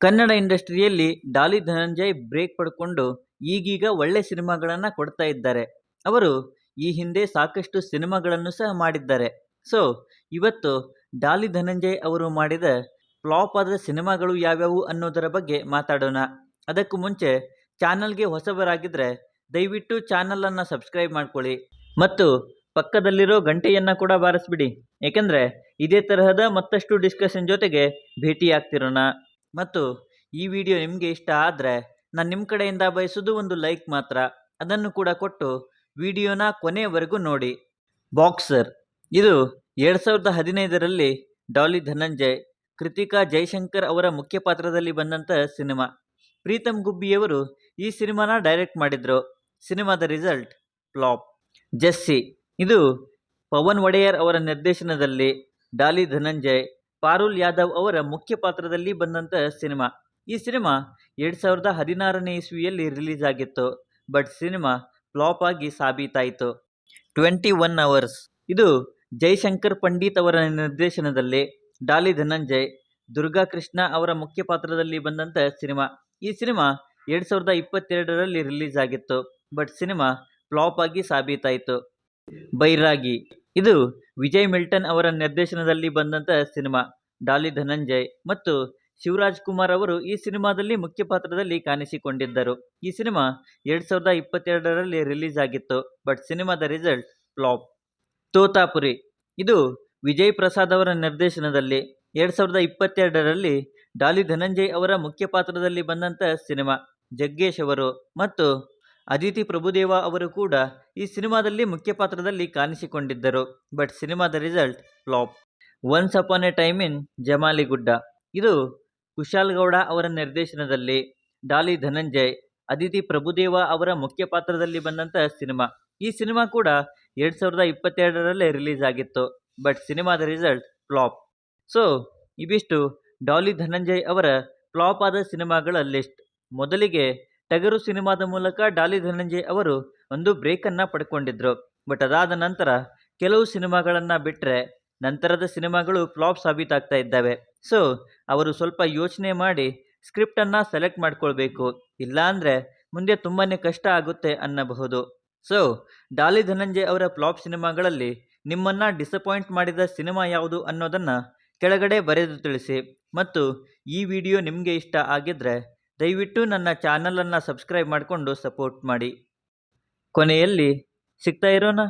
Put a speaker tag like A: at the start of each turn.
A: ಕನ್ನಡ ಇಂಡಸ್ಟ್ರಿಯಲ್ಲಿ ಡಾಲಿ ಧನಂಜಯ್ ಬ್ರೇಕ್ ಪಡ್ಕೊಂಡು ಈಗೀಗ ಒಳ್ಳೆ ಸಿನಿಮಾಗಳನ್ನು ಕೊಡ್ತಾ ಇದ್ದಾರೆ. ಅವರು ಈ ಹಿಂದೆ ಸಾಕಷ್ಟು ಸಿನಿಮಾಗಳನ್ನು ಸಹ ಮಾಡಿದ್ದಾರೆ. ಸೊ, ಇವತ್ತು ಡಾಲಿ ಧನಂಜಯ್ ಅವರು ಮಾಡಿದ ಫ್ಲಾಪ್ ಆದ ಸಿನಿಮಾಗಳು ಯಾವ್ಯಾವು ಅನ್ನೋದರ ಬಗ್ಗೆ ಮಾತಾಡೋಣ. ಅದಕ್ಕೂ ಮುಂಚೆ ಚಾನಲ್ಗೆ ಹೊಸಬರಾಗಿದ್ದರೆ ದಯವಿಟ್ಟು ಚಾನಲನ್ನು ಸಬ್ಸ್ಕ್ರೈಬ್ ಮಾಡ್ಕೊಳ್ಳಿ. ಮತ್ತು ಪಕ್ಕದಲ್ಲಿರೋ ಗಂಟೆಯನ್ನು ಕೂಡ ಬಾರಿಸ್ಬಿಡಿ. ಏಕೆಂದರೆ ಇದೇ ತರಹದ ಮತ್ತಷ್ಟು ಡಿಸ್ಕಷನ್ ಜೊತೆಗೆ ಭೇಟಿಯಾಗ್ತಿರೋಣ. ಮತ್ತು ಈ ವಿಡಿಯೋ ನಿಮಗೆ ಇಷ್ಟ ಆದರೆ ನಾನು ನಿಮ್ಮ ಕಡೆಯಿಂದ ಬಯಸೋದು ಒಂದು ಲೈಕ್ ಮಾತ್ರ. ಅದನ್ನು ಕೂಡ ಕೊಟ್ಟು ವಿಡಿಯೋನ ಕೊನೆಯವರೆಗೂ ನೋಡಿ. ಬಾಕ್ಸರ್, ಇದು ಎರಡು ಸಾವಿರದ ಹದಿನೈದರಲ್ಲಿ ಡಾಲಿ ಧನಂಜಯ್, ಕೃತಿಕಾ ಜೈಶಂಕರ್ ಅವರ ಮುಖ್ಯ ಪಾತ್ರದಲ್ಲಿ ಬಂದಂಥ ಸಿನಿಮಾ. ಪ್ರೀತಮ್ ಗುಬ್ಬಿಯವರು ಈ ಸಿನಿಮಾನ ಡೈರೆಕ್ಟ್ ಮಾಡಿದರು. ಸಿನಿಮಾದ ರಿಸಲ್ಟ್ ಫ್ಲಾಪ್. ಜೆಸ್ಸಿ, ಇದು ಪವನ್ ಒಡೆಯರ್ ಅವರ ನಿರ್ದೇಶನದಲ್ಲಿ ಡಾಲಿ ಧನಂಜಯ್ ಪಾರುಲ್ ಯಾದವ್ ಅವರ ಮುಖ್ಯ ಪಾತ್ರದಲ್ಲಿ ಬಂದಂಥ ಸಿನಿಮಾ. ಈ ಸಿನಿಮಾ ಎರಡು ಸಾವಿರದ ಹದಿನಾರನೇ ಇಸ್ವಿಯಲ್ಲಿ ರಿಲೀಸ್ ಆಗಿತ್ತು. ಬಟ್ ಸಿನಿಮಾ ಫ್ಲಾಪ್ ಆಗಿ ಸಾಬೀತಾಯಿತು. Twenty one hours. ಇದು ಜೈಶಂಕರ್ ಪಂಡಿತ್ ಅವರ ನಿರ್ದೇಶನದಲ್ಲಿ ಡಾಲಿ ಧನಂಜಯ್, ದುರ್ಗಾ ಕೃಷ್ಣ ಅವರ ಮುಖ್ಯ ಪಾತ್ರದಲ್ಲಿ ಬಂದಂಥ ಸಿನಿಮಾ. ಈ ಸಿನಿಮಾ ಎರಡು ಸಾವಿರದ ಇಪ್ಪತ್ತೆರಡರಲ್ಲಿ ರಿಲೀಸ್ ಆಗಿತ್ತು. ಬಟ್ ಸಿನಿಮಾ ಫ್ಲಾಪ್ ಆಗಿ ಸಾಬೀತಾಯಿತು. ಬೈರಾಗಿ. ಇದು ವಿಜಯ್ ಮಿಲ್ಟನ್ ಅವರ ನಿರ್ದೇಶನದಲ್ಲಿ ಬಂದಂಥ ಸಿನಿಮಾ. ಡಾಲಿ ಧನಂಜಯ್ ಮತ್ತು ಶಿವರಾಜ್ ಕುಮಾರ್ ಅವರು ಈ ಸಿನಿಮಾದಲ್ಲಿ ಮುಖ್ಯ ಪಾತ್ರದಲ್ಲಿ ಕಾಣಿಸಿಕೊಂಡಿದ್ದರು. ಈ ಸಿನಿಮಾ ಎರಡು ಸಾವಿರದ ಇಪ್ಪತ್ತೆರಡರಲ್ಲಿ ರಿಲೀಸ್ ಆಗಿತ್ತು, ಬಟ್ ಸಿನಿಮಾದ ರಿಸಲ್ಟ್ ಫ್ಲಾಪ್. ತೋತಾಪುರಿ. ಇದು ವಿಜಯ್ ಪ್ರಸಾದ್ ಅವರ ನಿರ್ದೇಶನದಲ್ಲಿ ಎರಡು ಸಾವಿರದ ಇಪ್ಪತ್ತೆರಡರಲ್ಲಿ ಡಾಲಿ ಧನಂಜಯ್ ಅವರ ಮುಖ್ಯ ಪಾತ್ರದಲ್ಲಿ ಬಂದಂಥ ಸಿನಿಮಾ. ಜಗ್ಗೇಶ್ ಅವರು ಮತ್ತು ಅದಿತಿ ಪ್ರಭುದೇವ ಅವರು ಕೂಡ ಈ ಸಿನಿಮಾದಲ್ಲಿ ಮುಖ್ಯ ಪಾತ್ರದಲ್ಲಿ ಕಾಣಿಸಿಕೊಂಡಿದ್ದರು. ಬಟ್ ಸಿನಿಮಾದ result flop. Once upon a time in Jamaligudda. ಇದು ಕುಶಾಲ್ ಗೌಡ ಅವರ ನಿರ್ದೇಶನದಲ್ಲಿ. ಡಾಲಿ ಧನಂಜಯ್, ಅದಿತಿ ಪ್ರಭುದೇವ ಅವರ ಮುಖ್ಯ ಪಾತ್ರದಲ್ಲಿ ಬಂದಂಥ ಸಿನಿಮಾ. ಈ ಸಿನಿಮಾ ಕೂಡ ಎರಡು ಸಾವಿರದ ಇಪ್ಪತ್ತೆರಡರಲ್ಲೇ ರಿಲೀಸ್ ಆಗಿತ್ತು. ಬಟ್ ಸಿನಿಮಾದ ರಿಸಲ್ಟ್ ಫ್ಲಾಪ್. ಸೊ, ಇವಿಷ್ಟು ಡಾಲಿ ಧನಂಜಯ್ ಅವರ ಫ್ಲಾಪ್ ಆದ ಸಿನಿಮಾಗಳ ಲಿಸ್ಟ್. ಮೊದಲಿಗೆ ಟಗರು ಸಿನಿಮಾದ ಮೂಲಕ ಡಾಲಿ ಧನಂಜಯ್ ಅವರು ಒಂದು ಬ್ರೇಕನ್ನು ಪಡ್ಕೊಂಡಿದ್ರು. ಬಟ್ ಅದಾದ ನಂತರ ಕೆಲವು ಸಿನಿಮಾಗಳನ್ನು ಬಿಟ್ಟರೆ ನಂತರದ ಸಿನಿಮಾಗಳು ಫ್ಲಾಪ್ ಸಾಬೀತಾಗ್ತಾ ಇದ್ದಾವೆ. ಸೊ, ಅವರು ಸ್ವಲ್ಪ ಯೋಚನೆ ಮಾಡಿ ಸ್ಕ್ರಿಪ್ಟನ್ನು ಸೆಲೆಕ್ಟ್ ಮಾಡ್ಕೊಳ್ಬೇಕು. ಇಲ್ಲಾಂದರೆ ಮುಂದೆ ತುಂಬಾ ಕಷ್ಟ ಆಗುತ್ತೆ ಅನ್ನಬಹುದು. ಸೊ, ಡಾಲಿ ಧನಂಜಯ್ ಅವರ ಫ್ಲಾಪ್ ಸಿನಿಮಾಗಳಲ್ಲಿ ನಿಮ್ಮನ್ನು ಡಿಸಪಾಯಿಂಟ್ ಮಾಡಿದ ಸಿನಿಮಾ ಯಾವುದು ಅನ್ನೋದನ್ನು ಕೆಳಗಡೆ ಬರೆದು ತಿಳಿಸಿ. ಮತ್ತು ಈ ವಿಡಿಯೋ ನಿಮಗೆ ಇಷ್ಟ ಆಗಿದ್ದರೆ ದಯವಿಟ್ಟು ನನ್ನ ಚಾನಲನ್ನು ಸಬ್ಸ್ಕ್ರೈಬ್ ಮಾಡಿಕೊಂಡು ಸಪೋರ್ಟ್ ಮಾಡಿ. ಕೊನೆಯಲ್ಲಿ ಸಿಗ್ತಾ ಇರೋಣ